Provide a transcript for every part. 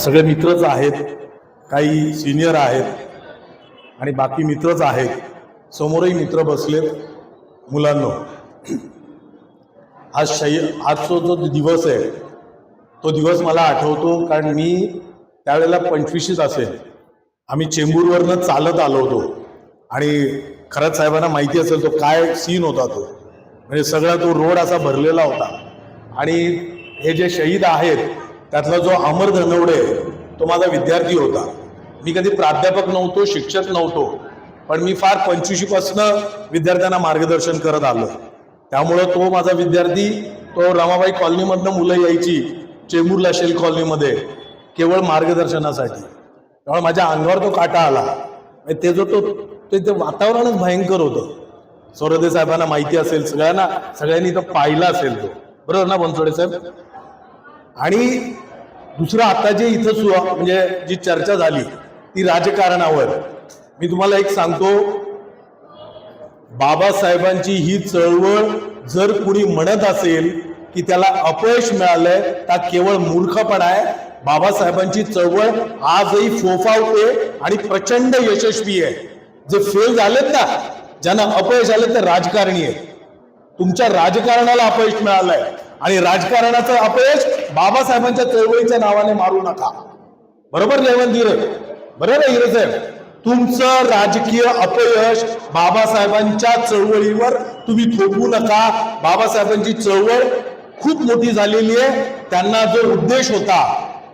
सगळे मित्रच आहेत काही सिनियर आहेत आणि बाकी मित्रच आहेत. समोरही मित्र बसलेत मुलांनो. आज शै आजचा जो दिवस आहे तो दिवस मला आठवतो कारण मी त्यावेळेला पंचवीसच असेल. आम्ही चेंबूरवरनं चालत आलो होतो आणि खरंच साहेबांना माहिती असेल तो काय सीन होता तो. म्हणजे सगळा तो रोड असा भरलेला होता. आणि हे जे शहीद आहेत त्यातला जो अमर धनवडे तो माझा विद्यार्थी होता. मी कधी प्राध्यापक नव्हतो शिक्षक नव्हतो पण मी फार पंचवीशीपासनं विद्यार्थ्यांना मार्गदर्शन करत आलो. त्यामुळं तो माझा विद्यार्थी तो रमाबाई कॉलनीमधनं मुलं यायची चेंबूर शेल कॉलनीमध्ये केवळ मार्गदर्शनासाठी. त्यामुळे माझ्या अंगावर तो काटा आला. ते जो तो ते ते वातावरणच भयंकर होतं. सौरदे साहेबांना माहिती असेल सगळ्यांना सगळ्यांनी तो पाहिला असेल तो. बरोबर ना बनसोडे साहेब? आणि दुसरं आता जे इथं सु म्हणजे जी चर्चा झाली ती राजकारणावर. मी तुम्हाला एक सांगतो बाबासाहेबांची ही चळवळ जर कुणी म्हणत असेल की त्याला अपयश मिळालंय तर केवळ मूर्खपणा आहे. बाबासाहेबांची चळवळ आजही फोफावते आणि प्रचंड यशस्वी आहे. जे फेल झालेत ना ज्यांना अपयश आले ते राजकारणी आहे तुमच्या राजकारणाला अपयश मिळालंय. आणि राजकारणाचं अपयश बाबासाहेबांच्या चळवळीच्या नावाने मारू नका. बरोबर लेवंत धीर. बरोबर आहे हिरे साहेब? तुमचं राजकीय अपयश बाबासाहेबांच्या चळवळीवर तुम्ही थोपवू नका. बाबासाहेबांची चळवळ खूप मोठी झालेली आहे. त्यांना जो उद्देश होता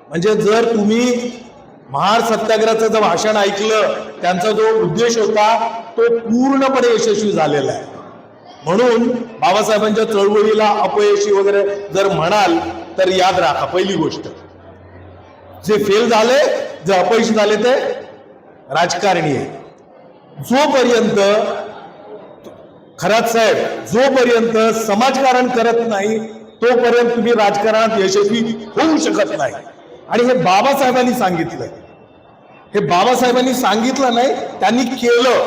म्हणजे जर तुम्ही महार सत्याग्रहाचं जर भाषण ऐकलं त्यांचा जो उद्देश होता तो पूर्णपणे यशस्वी झालेला आहे. म्हणून बाबासाहेबांच्या चळवळीला अपयशी वगैरे जर म्हणाल तर याद राखा पहिली गोष्ट. जे फेल झाले जे अपयशी झाले ते राजकारणी आहे जोपर्यंत खरात साहेब जोपर्यंत समाजकारण करत नाही तोपर्यंत तुम्ही राजकारणात यशस्वी होऊ शकत नाही. आणि हे बाबासाहेबांनी सांगितलं. हे बाबासाहेबांनी सांगितलं नाही त्यांनी केलं.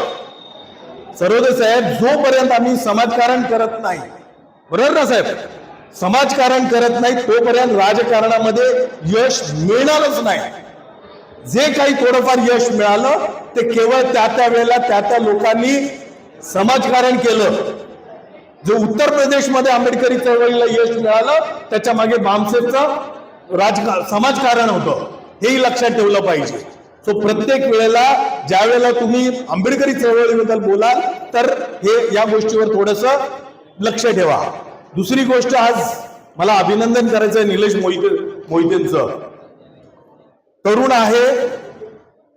सर्वोदय साहेब जोपर्यंत आम्ही समाजकारण करत नाही बरोबर ना साहेब? समाजकारण करत नाही तोपर्यंत राजकारणामध्ये यश मिळणारच नाही. जे काही थोडंफार यश मिळालं ते केवळ त्या त्या वेळेला त्या त्या लोकांनी समाजकारण केलं. जे उत्तर प्रदेशमध्ये आंबेडकरी चळवळीला यश मिळालं त्याच्यामागे बामसेबचं राजकारण समाजकारण होतं. हेही लक्षात ठेवलं पाहिजे. सो प्रत्येक वेळेला ज्या वेळेला तुम्ही आंबेडकरी चळवळीबद्दल बोलाल तर हे या गोष्टीवर थोडस लक्ष ठेवा. दुसरी गोष्ट आज मला अभिनंदन करायचं आहे निलेश मोहिते मोहितेंचं. तरुण आहे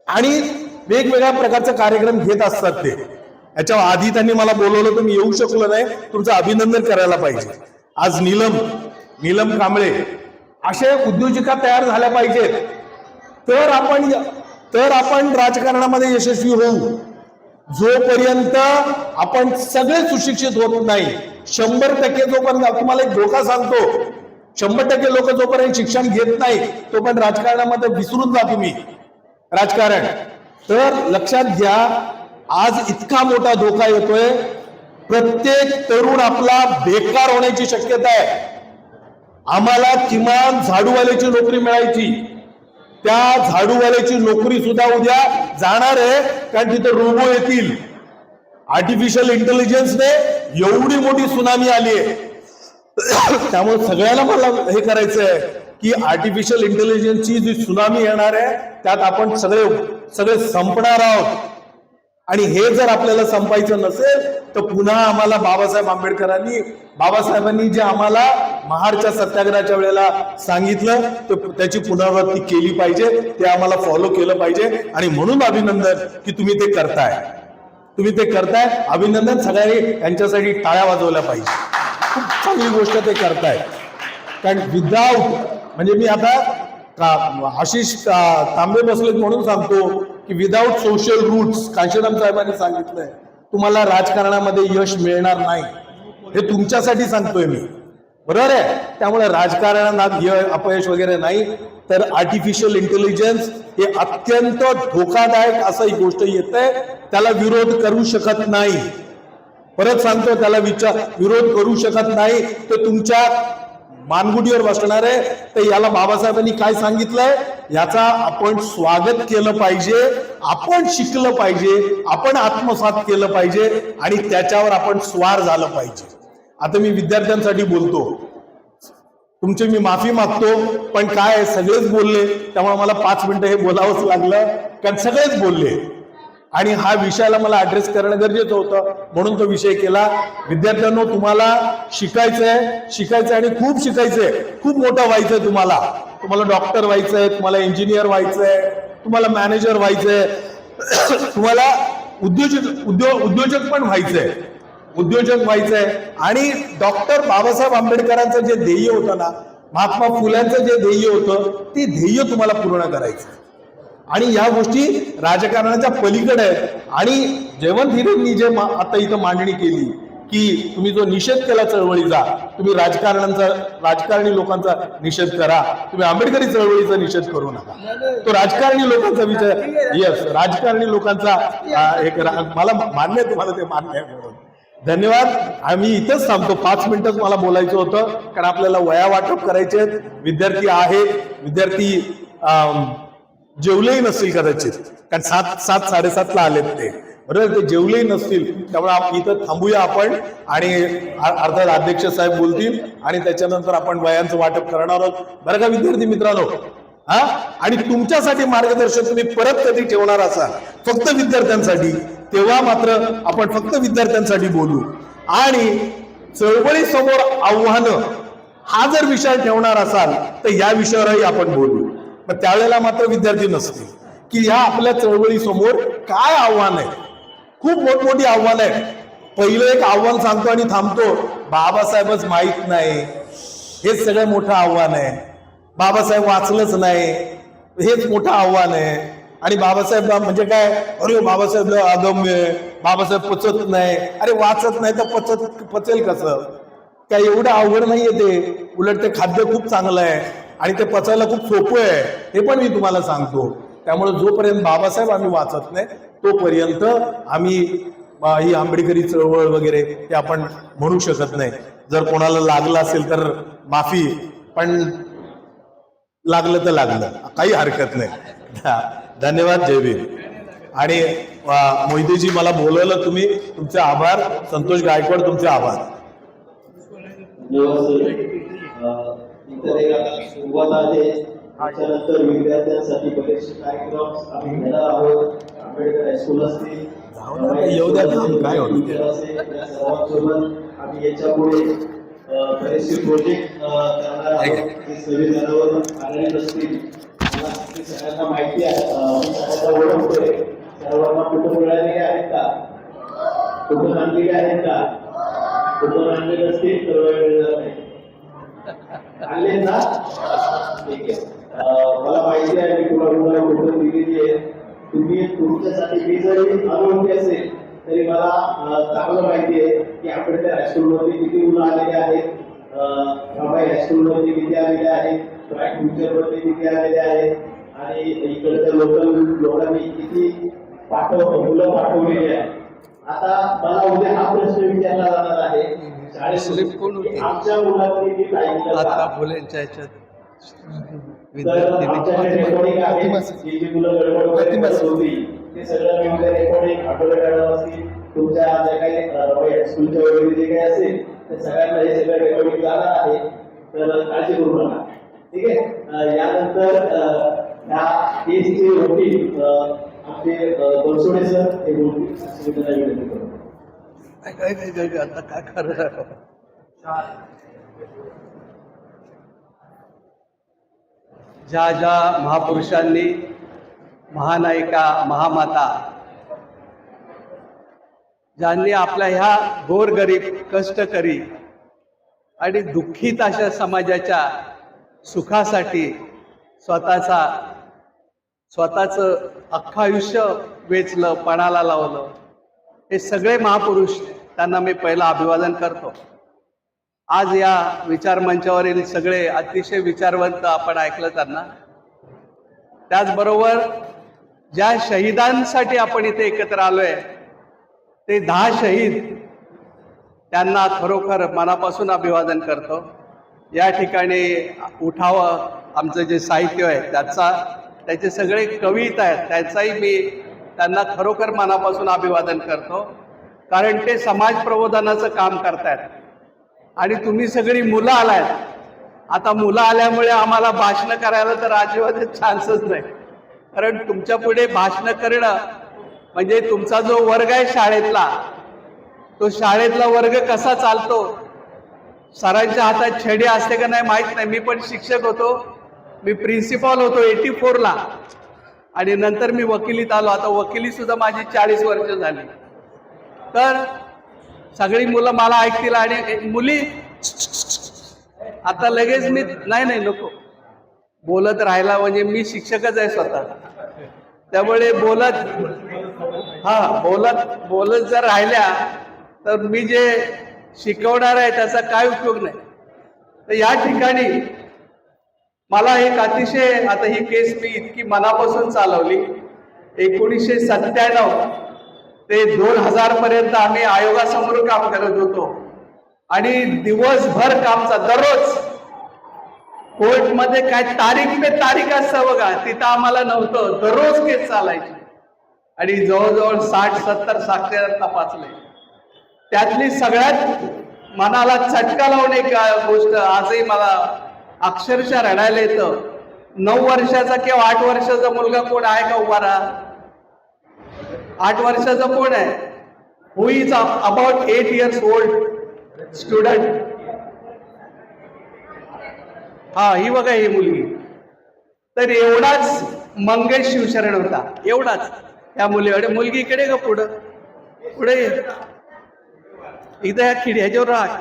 आणि वेगवेगळ्या प्रकारचे कार्यक्रम घेत असतात ते. याच्या आधी त्यांनी मला बोलवलं तर मी येऊ शकलो नाही. तुमचं अभिनंदन करायला पाहिजे. आज नीलम नीलम कांबळे असे उद्योजिका तयार झाल्या पाहिजेत. तर आपण तर आपण राजकारणामध्ये यशस्वी होऊ. जोपर्यंत आपण सगळे सुशिक्षित होत नाही शंभर टक्के जोपर्यंत तुम्हाला एक धोका सांगतो शंभर टक्के लोक जोपर्यंत शिक्षण घेत नाही तो पण राजकारणामध्ये विसरून जा तुम्ही. राजकारण. तर लक्षात घ्या आज इतका मोठा धोका येतोय. प्रत्येक तरुण आपला बेकार होण्याची शक्यता आहे. आम्हाला किमान झाडूवाल्याची नोकरी मिळायची. त्या झाडूवाल्याची नोकरी सुद्धा उद्या जाणार आहे कारण तिथे रोबो येतील. आर्टिफिशियल इंटेलिजन्सने एवढी मोठी सुनामी आली आहे. त्यामुळे सगळ्यांना मला हे करायचं आहे की आर्टिफिशियल इंटेलिजन्सची जी सुनामी येणार आहे त्यात आपण सगळे सगळे संपणार आहोत. आणि हे जर आपल्याला संपायचं नसेल तर पुन्हा आम्हाला बाबासाहेब आंबेडकरांनी बाबासाहेबांनी जे आम्हाला महारच्या सत्याग्रहाच्या वेळेला सांगितलं तर त्याची पुनरावृत्ती केली पाहिजे ते आम्हाला फॉलो केलं पाहिजे. आणि म्हणून अभिनंदन की तुम्ही ते करताय. तुम्ही ते करताय. अभिनंदन सगळ्यांनी त्यांच्यासाठी टाळ्या वाजवल्या पाहिजे. खूप चांगली गोष्ट ते करताय. कारण विदाऊट म्हणजे मी आता का आशिष तांबे बसलेत म्हणून सांगतो की विदाऊट सोशल रूट्स कांशीराम साहेबांनी सांगितलंय तुम्हाला राजकारणामध्ये यश मिळणार नाही. हे तुमच्यासाठी सांगतोय मी. बरोबर आहे? त्यामुळे राजकारणात य अपयश वगैरे नाही तर आर्टिफिशियल इंटेलिजन्स हे अत्यंत धोकादायक असं ही गोष्ट येते त्याला विरोध करू शकत नाही. परत सांगतो त्याला विचार विरोध करू शकत नाही तर तुमच्या मानगुडीवर बसणार आहे. तर याला बाबासाहेबांनी काय सांगितलंय? याचा आपण स्वागत केलं पाहिजे. आपण शिकलं पाहिजे. आपण आत्मसात केलं पाहिजे. आणि त्याच्यावर आपण स्वार झालं पाहिजे. आता मी विद्यार्थ्यांसाठी बोलतो. तुमची मी माफी मागतो. पण काय सगळेच बोलले. त्यामुळे मला पाच मिनिटं हे बोलावंच लागलं. कारण सगळेच बोलले. आणि हा विषयाला मला ऍड्रेस करणं गरजेचं होतं. म्हणून तो विषय केला. विद्यार्थ्यांनो तुम्हाला शिकायचंय शिकायचंय आणि खूप शिकायचंय. खूप मोठं व्हायचंय तुम्हाला. तुम्हाला डॉक्टर व्हायचंय तुम्हाला इंजिनियर व्हायचंय तुम्हाला मॅनेजर व्हायचंय. तुम्हाला उद्योजक उद्योग उद्योजक पण व्हायचंय. उद्योजक व्हायचंय. आणि डॉक्टर बाबासाहेब आंबेडकरांचं जे ध्येय होतं ना महात्मा फुल्यांचं जे ध्येय होतं ते ध्येय तुम्हाला पूर्ण करायचं आणि या गोष्टी राजकारणाच्या पलीकडे आहेत. आणि जयवंत हिरेंनी जे मा- आता इथं मांडणी केली की तुम्ही जो निषेध केला चळवळीचा तुम्ही राजकारणांचा राजकारणी लोकांचा निषेध करा. तुम्ही आंबेडकरी चळवळीचा निषेध करू नका. तो राजकारणी लोकांचा विचार येस राजकारणी लोकांचा एक रा- मला मान्य आहे तुम्हाला ते मान्य आहे म्हणून. धन्यवाद. आम्ही इथंच थांबतो. पाच मिनिटच मला बोलायचं होतं कारण आपल्याला वया वाटप करायचे आहेत विद्यार्थी आहेत. विद्यार्थी जेवलेही नसतील कदाचित. कारण सात सात साडेसातला आलेत ते. बरोबर? ते जेवलेही नसतील. त्यामुळे आप- इथं थांबूया आपण आणि अर्थात अध्यक्ष साहेब बोलतील आणि त्याच्यानंतर आपण वयांचं वाटप करणार आहोत. बरं का विद्यार्थी मित्रांनो? हा? आणि तुमच्यासाठी मार्गदर्शन तुम्ही परत कधी ठेवणार असाल? फक्त विद्यार्थ्यांसाठी. तेव्हा मात्र आपण फक्त विद्यार्थ्यांसाठी बोलू. आणि चळवळी समोर आव्हानं हा जर विषय ठेवणार असाल तर या विषयावरही आपण बोलू. तर त्यावेळेला मात्र विद्यार्थी नसतील. की ह्या आपल्या चळवळीसमोर काय आव्हान आहे? खूप मोठमोठी आव्हान आहेत पहिलं एक आव्हान सांगतो आणि थांबतो. बाबासाहेबच माहीत नाही. हेच सगळं मोठं आव्हान आहे. बाबासाहेब वाचलंच नाही. हेच मोठं आव्हान आहे. आणि बाबासाहेब म्हणजे काय? अरे हो, बाबासाहेब अगम्य आहे. बाबासाहेब पचत नाही. अरे वाचत नाही तर पचत पचेल कसं? काय एवढं अवघड नाहीये ते. उलट ते खाद्य खूप चांगलं आहे. आणि ते पचायला खूप सोपं आहे. हे पण मी तुम्हाला सांगतो. त्यामुळे जोपर्यंत बाबासाहेब आम्ही वाचत नाही तोपर्यंत आम्ही ही आंबेडकरी चळवळ वगैरे ते आपण म्हणू शकत नाही. जर कोणाला लागलं असेल तर माफी पण लागलं तर लागलं. काही हरकत नाही. धन्यवाद जयवीर आणि मोहितेजी मला बोलवलं तुम्ही तुमचे आभार. संतोष गायकवाड तुमचे आभार. सुरुवात आहे. त्याच्यानंतर विद्यार्थ्यांसाठी बरेचसे कार्यक्रम आम्ही घेणार आहोत. आंबेडकर हायस्कूल असतील सर्वांसोबत आम्ही याच्यापुढे बरेचसे प्रोजेक्ट करणार आहोत. ते सगळ्यांना माहिती आहे. सगळ्यांना ओळखतोय. सर्वांना कुठं मिळालेले आहेत का? कुठून आणलेले आहेत का? कुठून आणलेले असतील? तर वेळ मिळणार नाही. आणले ना? ठीक आहे. मला माहिती आहे मी तुम्हाला तुम्हाला कुठं दिलेली आहे. तुम्ही तुमच्यासाठी मी जरी अनोळखी असेल तरी मला चांगलं माहिती आहे की आंबेडकर हायस्कूलमध्ये किती मुलं आलेले आहेत. अं, रमाई हायस्कूलमध्ये किती आलेले आहेत. ब्राईट फ्युचरमध्ये किती आलेले आहेत. आणि इकडच्या लोकल लोकांनी किती पाठव मुलं पाठवलेली आहेत. आता मला उद्या हा प्रश्न विचारला जाणार आहे. आमच्या मुलांनी जे आता? फुलेंच्या ह्याच्यात जी जी ते सगळं मी रेकॉर्डिंग तुमच्या ज्या काही स्कूलच्या वगैरे जे काही असेल ते सगळ्यांना हे सगळं रेकॉर्डिंग जाणार आहे. तर काळजी करू नका. ठीक आहे? यानंतर ह्या केसचे वकील अं, आमचे बनसोडे सर हे बोलतील असं मी त्यांना विनंती करतो. काय काय काय काय आता काय खरं ज्या ज्या महापुरुषांनी महानायिका महामाता ज्यांनी आपल्या ह्या गोरगरीब कष्टकरी आणि दुःखित अशा समाजाच्या सुखासाठी स्वतःचा स्वतःचं अख्खं आयुष्य वेचलं पणाला लावलं हे सगळे महापुरुष त्यांना मी पहिलं अभिवादन करतो. आज या विचार मंचावरील सगळे अतिशय विचारवंत आपण ऐकलं त्यांना. त्याचबरोबर ज्या शहीदांसाठी आपण इथे एकत्र आलोय ते दहा शहीद त्यांना खरोखर मनापासून अभिवादन करतो. या ठिकाणी उठावं आमचं जे साहित्य आहे त्याचा त्याचे सगळे कविता आहेत त्याचाही मी त्यांना खरोखर मनापासून अभिवादन करतो. कारण ते समाज प्रबोधनाचं काम करतायत. आणि तुम्ही सगळी मुलं आलायत. आता मुलं आल्यामुळे आम्हाला भाषणं करायला तर अजिबात चान्सच नाही. कारण तुमच्यापुढे भाषणं करणं म्हणजे तुमचा जो वर्ग आहे शाळेतला तो शाळेतला वर्ग कसा चालतो? सरांच्या हातात छडी असते का नाही माहीत नाही. मी पण शिक्षक होतो. मी प्रिन्सिपॉल होतो एटी फोरला आणि नंतर मी वकिलीत आलो. आता वकिली सुद्धा माझी चाळीस वर्ष झाली. तर सगळी मुलं मला ऐकतील आणि मुली आता लगेच मी नाही नाही नको. बोलत राहिला म्हणजे मी शिक्षकच आहे स्वतः. त्यामुळे बोलत हा बोलत बोलत जर राहिल्या तर मी जे शिकवणार आहे त्याचा काय उपयोग नाही. तर या ठिकाणी मला एक अतिशय आता ही केस मी इतकी मनापासून चालवली. एकोणीसशे सत्त्याण्णव ते दोन हजार पर्यंत आम्ही आयोगासमोर काम करत होतो. आणि दिवसभर कामचा दररोज कोर्टमध्ये काय तारीख पे तारीख असतं बघा तिथं आम्हाला नव्हतं. दररोज केस चालायची. आणि जवळजवळ साठ सत्तर साक्षर तपासले. त्यातली सगळ्यात मनाला चटका लावून एक गोष्ट आजही मला अक्षरशः रडायला येतं. नऊ वर्षाचा किंवा आठ वर्षाचा मुलगा कोण आहे का उभा राहा? आठ वर्षाचा कोण आहे? Who is about eight years old student हा ही बघा ही मुलगी. तर एवढाच मंगेश शिवशरण होता. एवढाच. त्या मुलीकडे मुलगी इकडे का पुढं? पुढे ये. इथं या खिड ह्याच्यावर राहा.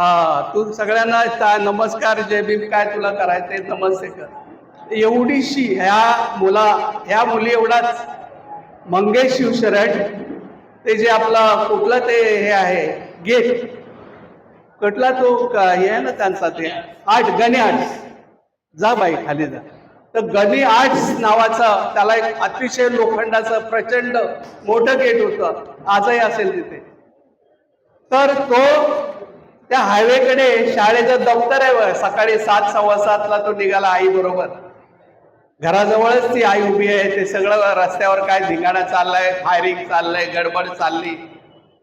हा तू सगळ्यांना नमस्कार जय भीम. काय तुला करायचंय? नमस्ते कर. एवढीशी ह्या मुला ह्या मुली एवढाच. मंगेश शिवशरण ते जे आपला कुठलं ते हे आहे गेट. कुठला तो हे आहे ना त्यांचा ते? आर्ट गणे आर्ट्स जा बाई खाली जा. तर गणी आर्ट्स नावाचा त्याला एक अतिशय लोखंडाचं प्रचंड मोठं गेट होतं. आजही असेल तिथे. तर तो त्या हायवेकडे शाळेचं दप्तर आहे बघ, सकाळी सात सव्वा सातला तो निघाला आई बरोबर. घराजवळच ती आई उभी आहे. ते सगळं रस्त्यावर काय धिंगाणा चाललाय फायरिंग चाललंय गडबड चालली.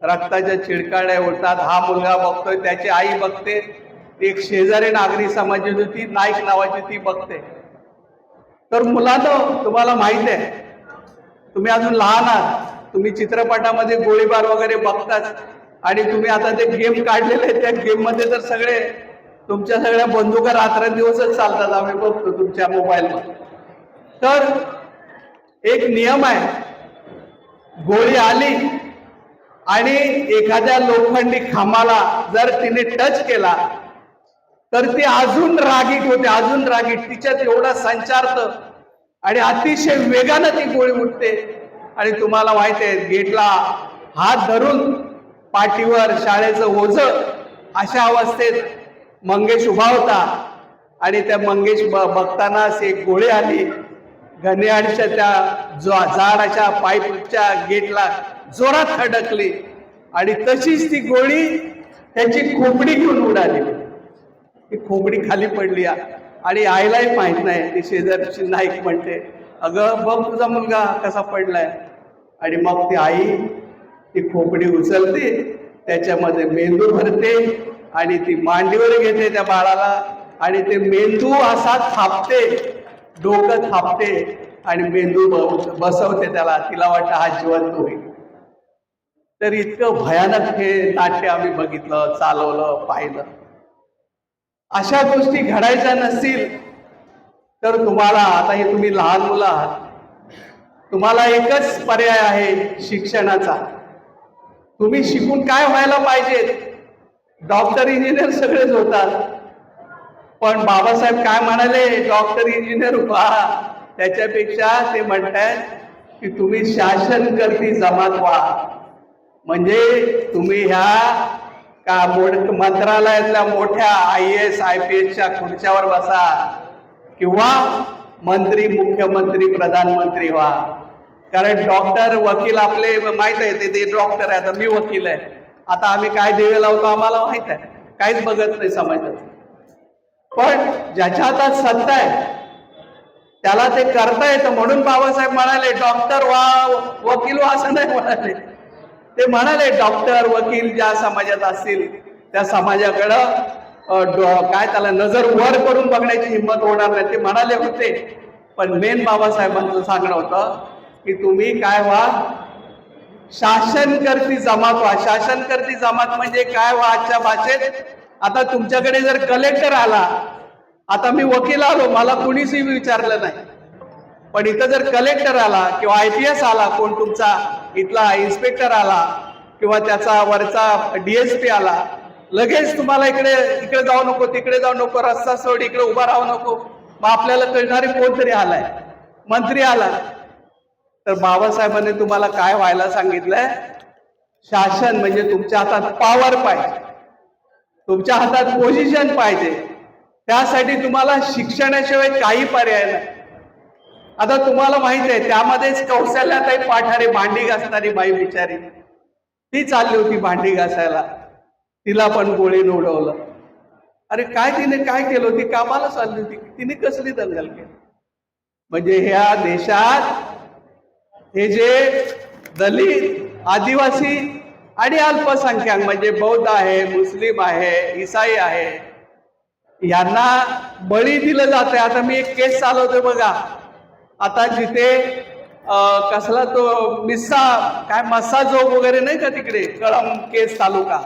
रक्ताच्या चिडकाड्या उडतात. हा मुलगा बघतोय त्याची आई बघते. एक शेजारी नागरी समाजाची होती नाईक नावाची ती बघते. तर मुलांना तुम्हाला माहीत आहे तुम्ही अजून लहान आहात. तुम्ही चित्रपटामध्ये गोळीबार वगैरे बघताच. आणि तुम्ही आता ते गेम काढलेले आहेत त्या गेममध्ये तर सगळे तुमच्या सगळ्या बंदुका रात्रंदिवसच चालतात आम्ही बघतो तुमच्या मोबाईलमध्ये तर एक नियम आहे गोळी आली आणि एखाद्या लोखंडी खांबाला जर तिने टच केला तर ती अजून रागीट होते अजून रागीट. तिच्यात एवढा संचारत आणि अतिशय वेगानं ती गोळी उठते आणि तुम्हाला माहिती आहे गेटला हात धरून पाठीवर शाळेचं ओझ अशा अवस्थेत मंगेश उभा होता. आणि त्या मंगेश ब- बघतानाच एक गोळी आली. घन्याडच्या त्या जो झाडाच्या पाईपच्या गेटला जोरात खडकली. आणि तशीच ती गोळी त्याची खोपडी घेऊन उडाली. ती खोपडी खाली पडली. आणि आईलाही माहीत नाही. ती शेजारची नाईक म्हणते अगं बघ तुझा मुलगा कसा पडलाय. आणि मग ती आई ती खोपडी उचलते त्याच्यामध्ये मेंदू भरते आणि ती मांडीवर घेते त्या बाळाला आणि ते मेंदू असा थापते डोकं थापते आणि मेंदू बसवते त्याला. तिला वाटतं हा जिवंत होईल. तर इतकं भयानक हे नाट्य आम्ही बघितलं चालवलं पाहिलं. अशा गोष्टी घडायच्या नसतील तर तुम्हाला आता हे तुम्ही लहान मुलं आहात तुम्हाला एकच पर्याय आहे शिक्षणाचा. तुम्ही शिकून काय व्हायला पाहिजेत डॉक्टर इंजिनियर सगळेच होतात. पण बाबासाहेब काय म्हणाले? डॉक्टर इंजिनियर व्हा. त्याच्यापेक्षा ते म्हणतायत की तुम्ही शासन करती जमात व्हा. म्हणजे तुम्ही ह्या का मंत्रालयातल्या मोठ्या आय एस आय पी एसच्या खुर्च्यावर बसा. किंवा मंत्री मुख्यमंत्री प्रधानमंत्री व्हा. कारण डॉक्टर वकील आपले माहीत आहे ते- ते डॉक्टर आहे आता मी वकील आहे. आता आम्ही काय दिवे लावतो आम्हाला माहीत आहे. काहीच बघत नाही समाजात. पण ज्याच्या हातात सत्ता आहे त्याला ते करता येतं म्हणून बाबासाहेब म्हणाले डॉक्टर वा वकील वा असं नाही म्हणाले. ते म्हणाले डॉक्टर वकील ज्या समाजात असतील त्या समाजाकडं काय त्याला नजर वर करून बघण्याची हिंमत होणार नाही. ते म्हणाले होते. पण मेन बाबासाहेबांचं सांगणं होतं की तुम्ही काय व्हा शासनकर्ती जमात व्हा शासनकर्ती जमात म्हणजे काय व्हा आजच्या भाषेत? आता तुमच्याकडे जर कलेक्टर आला आता मी वकील आलो मला कुणीही विचारलं नाही. पण इथं जर कलेक्टर आला किंवा आय पी एस आला कोण तुमचा इथला इन्स्पेक्टर आला किंवा त्याचा वरचा डीएसपी आला लगेच तुम्हाला इकडे इकडे जाऊ नको तिकडे जाऊ नको रस्ता सोड इकडे उभा राहू नको. मग आपल्याला कळणारे कोणतरी आलाय. मंत्री आला. तर बाबासाहेबांनी तुम्हाला काय व्हायला सांगितलंय? शासन म्हणजे तुमच्या हातात पॉवर पाहिजे. तुमच्या हातात पोझिशन पाहिजे. त्यासाठी तुम्हाला शिक्षणाशिवाय काही पर्याय नाही. आता तुम्हाला माहीत आहे त्यामध्येच कौशल्याताई पाठारे भांडी घासणारी बाई बिचारी. ती चालली होती भांडी घासायला. तिला पण गोळी नोडवलं अरे काय तिने काय केलं ती कामाला चालली होती. तिने कसली दंगल केली? म्हणजे ह्या देशात हे जे दलित आदिवासी आणि अल्पसंख्याक म्हणजे बौद्ध आहे मुस्लिम आहे इसाई आहे यांना बळी दिलं जात आहे आता मी एक केस चालवतोय बघा. आता जिथे कसला तो मिस्सा काय मस्सा जोग वगैरे नाही का तिकडे कळम केस तालुका.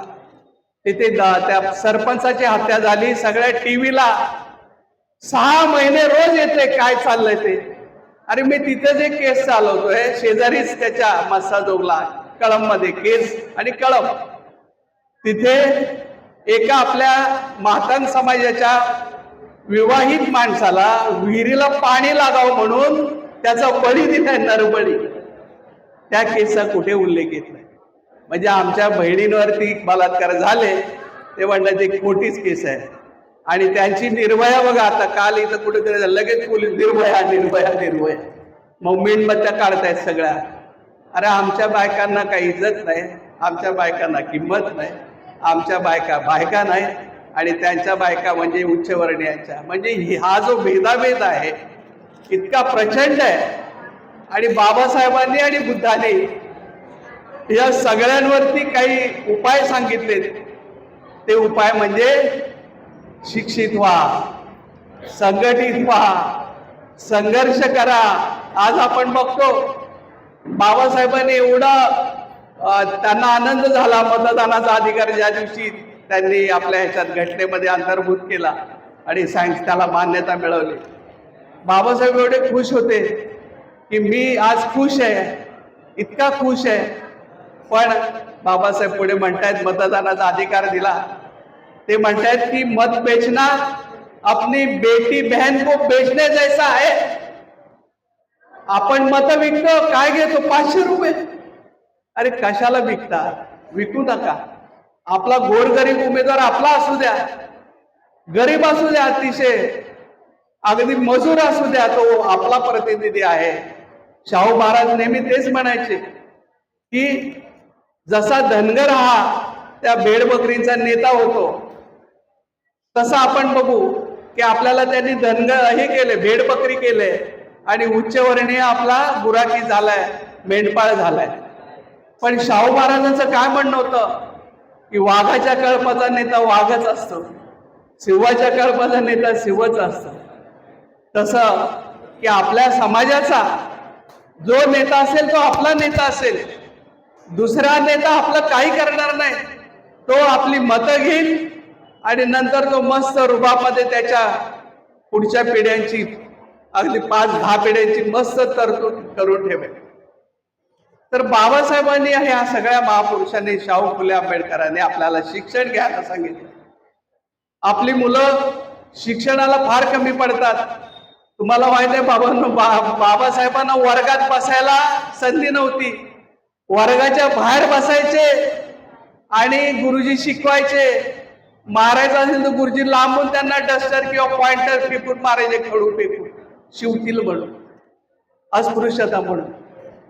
तिथे त्या सरपंचाची हत्या झाली. सगळ्या टीव्हीला सहा महिने रोज येते काय चाललंय ते. अरे मी तिथं जे केस चालवतोय शेजारीच त्याच्या मस्सा जोगला कळममध्ये केस आणि कळम. तिथे एका आपल्या मातान समाजाच्या विवाहित माणसाला विहिरीला पाणी लागावं म्हणून त्याचा बळी दिलाय नरबळी. त्या केसचा कुठे उल्लेख येत नाही. म्हणजे आमच्या बहिणींवरती बलात्कार झाले ते म्हणलं ती खोटीच केस आहे. आणि त्यांची निर्भया बघा आता काल इथं कुठेतरी लगेच पोलीस निर्भया निर्भया निर्भया. मग मेणबत्त्या काढतायत सगळ्या. अरे आमच्या बायकांना काही इज्जत नाही आमच्या बायकांना किंमत नाही आमच्या बायका बायका नाही आणि त्यांच्या बायका म्हणजे उच्चवर्णीयांच्या म्हणजे हा जो भेदाभेद आहे इतका प्रचंड आहे. आणि बाबासाहेबांनी आणि बुद्धाने या सगळ्यांवरती काही उपाय सांगितलेत. ते उपाय म्हणजे शिक्षित व्हा संघटित व्हा संघर्ष करा. आज आपण बघतो बाबासाहेबांनी एवढा त्यांना आनंद झाला मतदानाचा अधिकार ज्या दिवशी त्यांनी आपल्या ह्याच्यात घटनेमध्ये अंतर्भूत केला आणि सायन्स त्याला मान्यता मिळवली. बाबासाहेब एवढे खुश होते की मी आज खुश आहे इतका खुश आहे. पण बाबासाहेब पुढे म्हणतायत मतदानाचा अधिकार दिला. ते म्हणतायत की मत बेचना अपनी बेटी बहन को बेचने जैसा है। आपण मत विकतो काय घेतो? पाचशे रुपये. अरे कशाला विकता? विकू नका. आपला गोरगरीब उमेदवार आपला असू द्या. गरीब असू द्या अतिशय. अगदी मजूर असू द्या तो आपला प्रतिनिधी आहे. शाहू महाराज नेहमी तेच म्हणायचे की जसा धनगर हा त्या बेडबकरींचा नेता होतो तसं आपण बघू की आपल्याला त्यांनी धनगर हे केले भेडबकरी केले आणि उच्चवर्णीय आपला गुराखी झालाय मेंढपाळ झालाय. पण शाहू महाराजांचं काय म्हणणं होतं? की वाघाच्या कळपाचा नेता वाघच असतो. शिवाच्या कळपाचा नेता शिवच असतो. तसं की आपल्या समाजाचा जो नेता असेल तो आपला नेता असेल. दुसरा नेता आपलं काही करणार नाही. तो आपली मतं घेईल आणि नंतर तो मस्त रुबामध्ये त्याच्या पुढच्या पिढ्यांची अगदी पाच दहा पिढ्यांची मस्त तरतूद करून ठेवेल. तर बाबासाहेबांनी ह्या सगळ्या महापुरुषांनी शाहू फुले आंबेडकरांनी आपल्याला शिक्षण घ्यायला सांगितलं. आपली मुलं शिक्षणाला फार कमी पडतात. तुम्हाला माहीत आहे बाबांनो बा बाबासाहेबांना वर्गात बसायला संधी नव्हती. वर्गाच्या बाहेर बसायचे आणि गुरुजी शिकवायचे. मारायचं असेल तर गुरुजी लांबून त्यांना डस्टर किंवा पॉइंटर फेकून मारायचे खडू फेकून. शिवतील म्हणून. अस्पृश्यता म्हणून.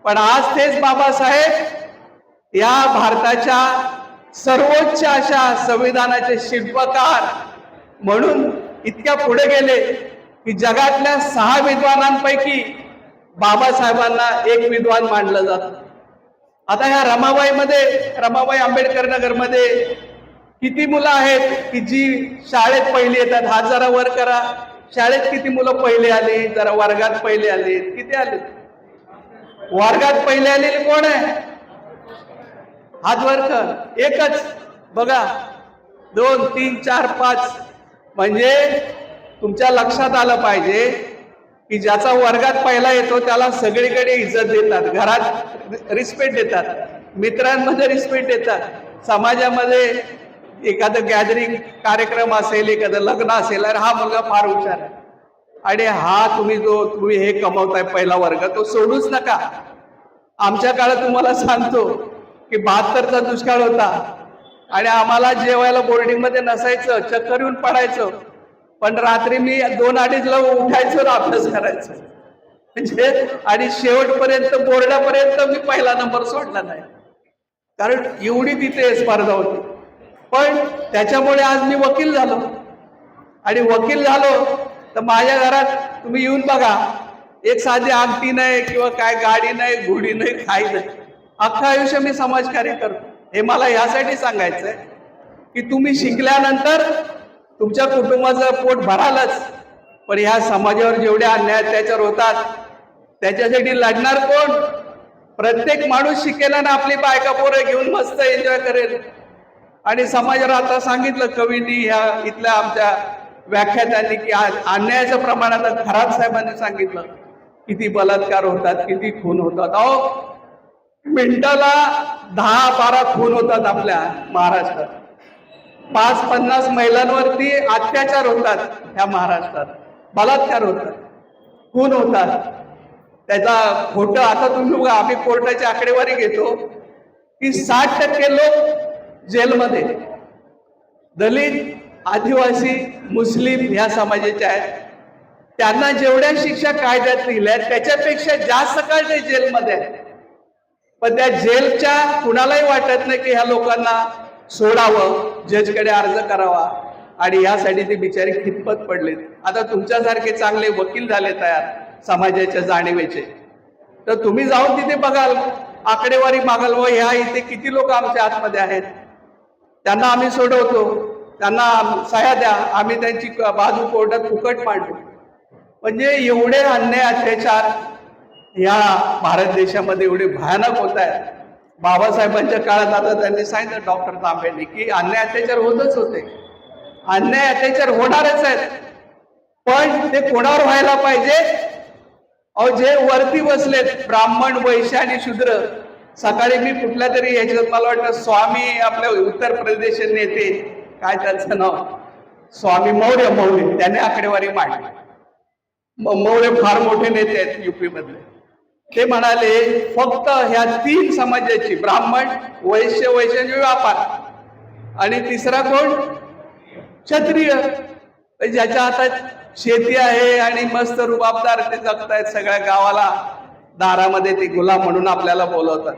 पण आज तेच बाबासाहेब या भारताच्या सर्वोच्च अशा संविधानाचे शिल्पकार म्हणून इतक्या पुढे गेले की जगातल्या सहा विद्वानांपैकी बाबासाहेबांना एक विद्वान मानलं जात. आता ह्या रमाबाईमध्ये रमाबाई आंबेडकर नगरमध्ये किती मुलं आहेत की जी शाळेत पहिली येतात? हात जरा वर करा. शाळेत किती मुलं पहिले आली? जरा वर्गात पहिले आले. किती आले? वर्गात पहिले आलेले कोण आहे? हात वर कर. एकच. बघा. दोन तीन चार पाच. म्हणजे तुमच्या लक्षात आलं पाहिजे की ज्याचा वर्गात पहिला येतो त्याला सगळीकडे इज्जत देतात. घरात रिस्पेक्ट देतात. मित्रांमध्ये रिस्पेक्ट देतात. समाजामध्ये एखादं गॅदरिंग कार्यक्रम असेल एखादं लग्न असेल अरे हा मुलगा फार हुशार आहे. आणि हा तुम्ही जो तुम्ही हे कमवताय पहिला वर्ग तो सोडूच नका. आमच्या काळात तुम्हाला सांगतो की बहात्तरचा दुष्काळ होता. आणि आम्हाला जेवायला बोर्डिंगमध्ये नसायचं चक्कर येऊन पडायचं. पण रात्री मी दोन अडीचला उठायचो ना अभ्यास करायचं. म्हणजे आणि शेवटपर्यंत बोर्डापर्यंत मी पहिला नंबर सोडला नाही. कारण एवढी तिथे स्पर्धा होती. पण त्याच्यामुळे आज मी वकील झालो. आणि वकील झालो तर माझ्या घरात तुम्ही येऊन बघा एक साधी आगती नाही किंवा काय गाडी नाही घोडी नाही काही नाही. अख्खं आयुष्य मी समाजकार्य करतो. हे मला ह्यासाठी सांगायचं आहे की तुम्ही शिकल्यानंतर तुमच्या कुटुंबाचं पोट भरालच. पण ह्या समाजावर जेवढे अन्याय त्याच्यावर होतात त्याच्यासाठी लढणार कोण? प्रत्येक माणूस शिकेल आणि आपली बायका पोरं घेऊन मस्त एन्जॉय करेल. आणि समाजाला आता सांगितलं कवींनी ह्या इथल्या आमच्या व्याख्यात्यांनी की आ- अन्यायाचं प्रमाण आता खराब साहेबांनी सांगितलं किती बलात्कार होतात किती खून होतात. अहो मिनिटाला दहा बारा खून होतात आपल्या महाराष्ट्रात. पाच पन्नास महिलांवरती अत्याचार होतात ह्या महाराष्ट्रात. बलात्कार होतात खून होतात. त्याचा खोटं आता तुम्ही बघा आम्ही कोर्टाची आकडेवारी घेतो की साठ टक्के लोक जेलमध्ये. दलित आदिवासी मुस्लिम ह्या समाजाचे आहेत. त्यांना जेवढ्या शिक्षा कायद्यात लिहिल्या त्याच्यापेक्षा जास्त काळ ते जेलमध्ये आहेत. पण त्या जेलच्या कुणालाही वाटत नाही की ह्या लोकांना सोडावं जजकडे अर्ज करावा. आणि यासाठी ते बिचारे खितपत पडलेत. आता तुमच्यासारखे चांगले वकील झाले तयार समाजाच्या जाणीवेचे. तर तुम्ही जाऊन तिथे बघाल. आकडेवारी मागाल व ह्या इथे किती लोक आमच्या आतमध्ये आहेत? त्यांना आम्ही सोडवतो. त्यांना सह्या द्या. आम्ही त्यांची बाजू कोर्टात फुकट मांडू. म्हणजे एवढे अन्याय अत्याचार या भारत देशामध्ये एवढे भयानक होत आहेत. बाबासाहेबांच्या काळात आता त्यांनी सांगितलं डॉक्टर तांबेंनी की अन्याय अत्याचार होतच होते. अन्याय अत्याचार होणारच आहेत. पण ते कोणावर व्हायला पाहिजे? अहो जे वरती बसलेत ब्राह्मण वैश्य आणि शूद्र सकाळी मी कुठल्या तरी याच्यात मला वाटतं स्वामी आपल्या उत्तर प्रदेश नेते काय त्यांचं नाव? स्वामी मौर्य मौर्य त्याने आकडेवारी मांडली. मौर्य फार मोठे नेते आहेत युपी मधले ते म्हणाले फक्त ह्या तीन समाजाची ब्राह्मण वैश्य वैश्य व्यापार. आणि तिसरा कोण? क्षत्रिय. ज्याच्या हातात शेती आहे आणि मस्त रुबाबदार ते जगतायत सगळ्या गावाला. दारामध्ये ते गुलाम म्हणून आपल्याला बोलवतात.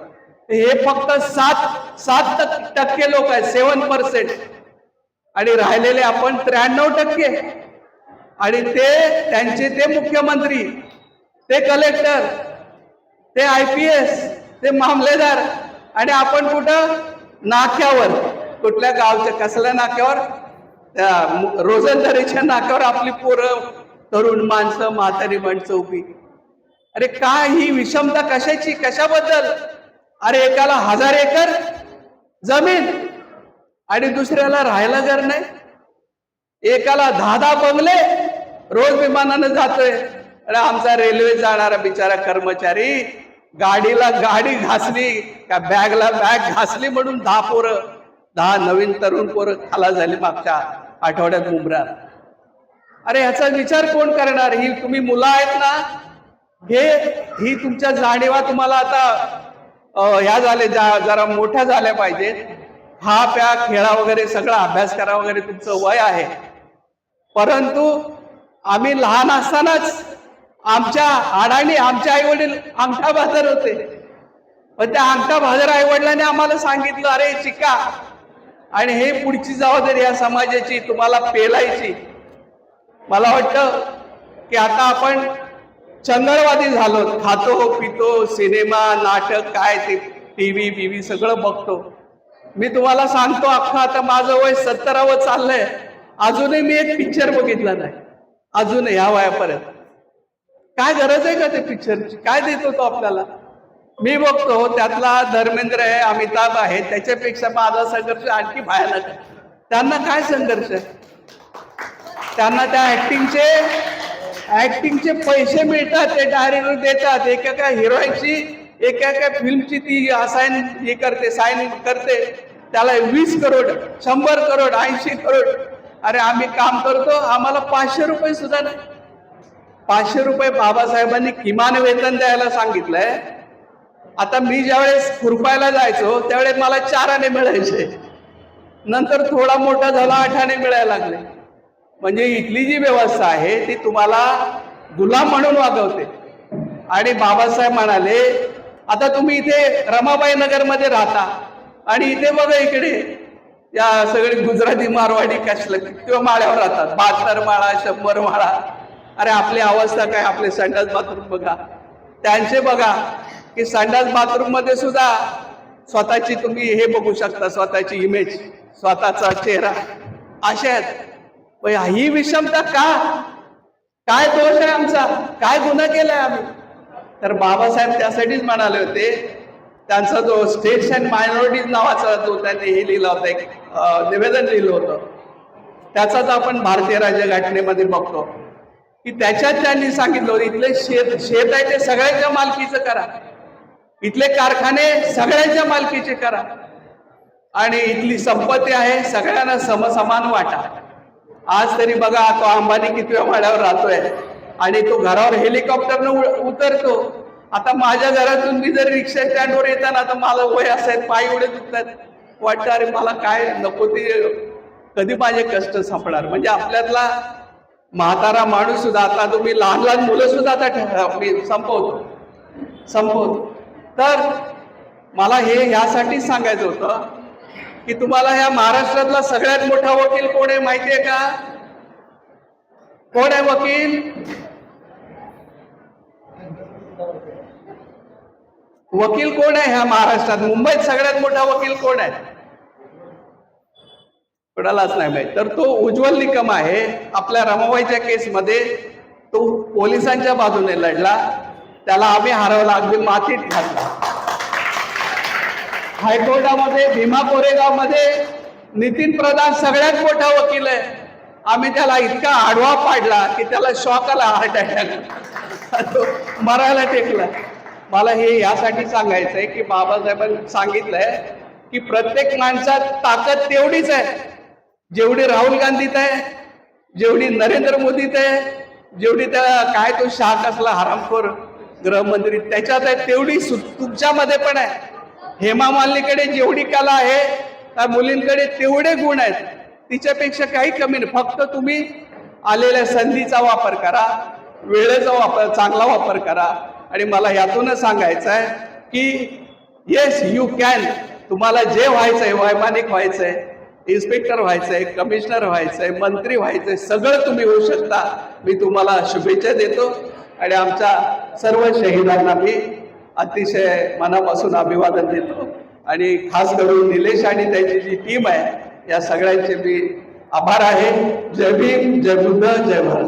हे फक्त सात सात टक्के लोक आहेत सेवन पर्सेंट आणि राहिलेले आपण त्र्याण्णव टक्के. आणि ते त्यांचे ते मुख्यमंत्री ते कलेक्टर ते आय पी एस ते मामलेदार आणि आपण कुठं? नाक्यावर. कुठल्या गावच्या कसल्या नाक्यावर? त्या रोजंदारीच्या नाक्यावर आपली पोरं तरुण माणसं म्हातारी माणसं उभी. अरे काय ही विषमता कशाची? कशाबद्दल? अरे एकाला हजार एकर जमीन आणि दुसऱ्याला राहायला घर नाही. एकाला दहा दहा बंगले रोज विमानानं जातोय. अरे आमचा रेल्वे जाणारा बिचारा कर्मचारी गाडीला गाडी घासली का बॅगला बॅग घासली म्हणून दहा पोरं दहा नवीन तरुण पोरं खाला झाली मागच्या आठवड्यात मुंबऱ्यात अरे ह्याचा विचार कोण करणार? ही तुम्ही मुलं आहेत ना हे ही तुमच्या जाणीवा तुम्हाला आता ह्या झाले जा- जरा मोठ्या झाल्या पाहिजेत. हा प्या खेळा वगैरे सगळा अभ्यास करा वगैरे तुमचं वय आहे. परंतु आम्ही लहान असतानाच आमच्या हाडाने आमचे आई वडील अंगठा बाजार होते. पण त्या अंगठा बाजार आई वडिलांनी आम्हाला सांगितलं अरे शिका. आणि हे पुढची जबाबदारी या समाजाची तुम्हाला पेलायची. मला वाटतं की आता आपण चंदळवादी झालो. खातो पितो सिनेमा नाटक काय ते टी व्ही बीव्ही सगळं बघतो. मी तुम्हाला सांगतो अख्खा आता माझं वय सत्तरावं चाललंय. अजूनही मी एक पिक्चर बघितला नाही. अजूनही ह्या वयापर्यंत. काय गरज आहे का ते पिक्चरची काय देतो तो आपल्याला? मी बघतो त्यातला धर्मेंद्र आहे अमिताभ आहे त्याच्यापेक्षा माझा संघर्ष आणखी भयानक आहे. त्यांना काय संघर्ष? आहे त्यांना त्या ऍक्टिंगचे ऍक्टिंगचे पैसे मिळतात ते डायरेक्टर देतात. एका एका हिरोईनची एका एका फिल्मची ती असाइन हे करते साईन करते. त्याला वीस करोड शंभर करोड ऐंशी करोड. अरे आम्ही काम करतो आम्हाला पाचशे रुपये सुद्धा नाही. पाचशे रुपये बाबासाहेबांनी किमान वेतन द्यायला सांगितलंय. आता मी ज्यावेळेस खुरपायला जायचो त्यावेळेस मला चार आणे मिळायचे. नंतर थोडा मोठा झाला आठ आणे मिळायला लागले. म्हणजे इथली जी व्यवस्था आहे ती तुम्हाला गुलाम म्हणून वागवते. आणि बाबासाहेब म्हणाले आता तुम्ही इथे रमाबाई नगरमध्ये राहता आणि इथे बघा इकडे या सगळे गुजराती मारवाडी कसलं किंवा माळ्यावर राहतात. बहात्तर माळा शंभर माळा. अरे आपली अवस्था काय? आपले संडास बाथरूम बघा. त्यांचे बघा की संडास बाथरूममध्ये सुद्धा स्वतःची तुम्ही हे बघू शकता स्वतःची इमेज स्वतःचा चेहरा. अशा आहेत. ही विषमता का? काय दोष आहे आमचा? काय गुन्हा केलाय आम्ही? तर बाबासाहेब त्यासाठीच म्हणाले होते त्यांचा जो स्टेट्स अँड मायनॉरिटीज नावाचा जो त्यांनी हे लिहिला होता एक निवेदन लिहिलं होतं त्याचाच आपण भारतीय राज्यघटनेमध्ये बघतो. की त्याच्यात त्यांनी सांगितलं होतं इथले शेत शेत आहे ते सगळ्यांच्या मालकीचं करा. इथले कारखाने सगळ्यांच्या मालकीचे करा. आणि इथली संपत्ती आहे सगळ्यांना समसमान वाटा. आज तरी बघा तो अंबानी कितव्या माळ्यावर राहतोय. आणि तो घरावर हेलिकॉप्टरनं उ- उतरतो. आता माझ्या घरातून मी जर रिक्षा स्टँडवर येताना आता मला वय असायत पाय एवढे दुखतात. वाटतं अरे मला काय नको ते कधी माझे कष्ट संपणार? म्हणजे आपल्यातला म्हातारा माणूस सुद्धा आता तुम्ही लहान लहान मुलं सुद्धा आता मी संपवतो. संपवतो. तर मला हे ह्यासाठी सांगायचं होतं की तुम्हाला ह्या महाराष्ट्रातला सगळ्यात मोठा वकील कोण आहे माहिती आहे का? कोण आहे वकील? वकील कोण आहे ह्या महाराष्ट्रात? मुंबईत सगळ्यात मोठा वकील कोण आहे? कोणालाच नाही माहीत तर तो उज्ज्वल निकम आहे आपल्या रमाबाईच्या केसमध्ये तो पोलिसांच्या बाजूने लढला. त्याला आम्ही हरवला अगदी मातीत घातला. हायकोर्टामध्ये भीमा कोरेगावमध्ये नितीन प्रधान सगळ्यात मोठा वकील आहे. आम्ही त्याला इतका आडवा पाडला की त्याला शॉक आला हार्ट अटॅक तो मरायला टेकला. मला हे यासाठी सांगायचं आहे की बाबासाहेबांनी सांगितलंय की प्रत्येक माणसात ताकद तेवढीच आहे. जेवढी राहुल गांधीत आहे जेवढी नरेंद्र मोदीत आहे जेवढी त्या काय तो शाह कसला हरामखोर गृहमंत्री त्याच्यात आहे तेवढी सु- तुमच्यामध्ये पण आहे. हेमा मालिनीकडे जेवढी कला आहे त्या मुलींकडे तेवढे गुण आहेत. तिच्यापेक्षा काही कमी नाही. फक्त तुम्ही आलेल्या संधीचा वापर करा वेळेचा वापर चांगला वापर करा. आणि मला यातूनच सांगायचं आहे की येस यू कॅन तुम्हाला जे व्हायचंय वैमानिक व्हायचंय इन्स्पेक्टर व्हायचंय कमिशनर व्हायचंय मंत्री व्हायचंय सगळं तुम्ही होऊ शकता. मी तुम्हाला शुभेच्छा देतो. आणि आमच्या सर्व शहीदांना मी अतिशय मनापासून अभिवादन देतो. आणि खास करून निलेश आणि त्याची जी टीम आहे या सगळ्यांचे मी आभार आहे. जय भीम जय बुद्ध जय भारत.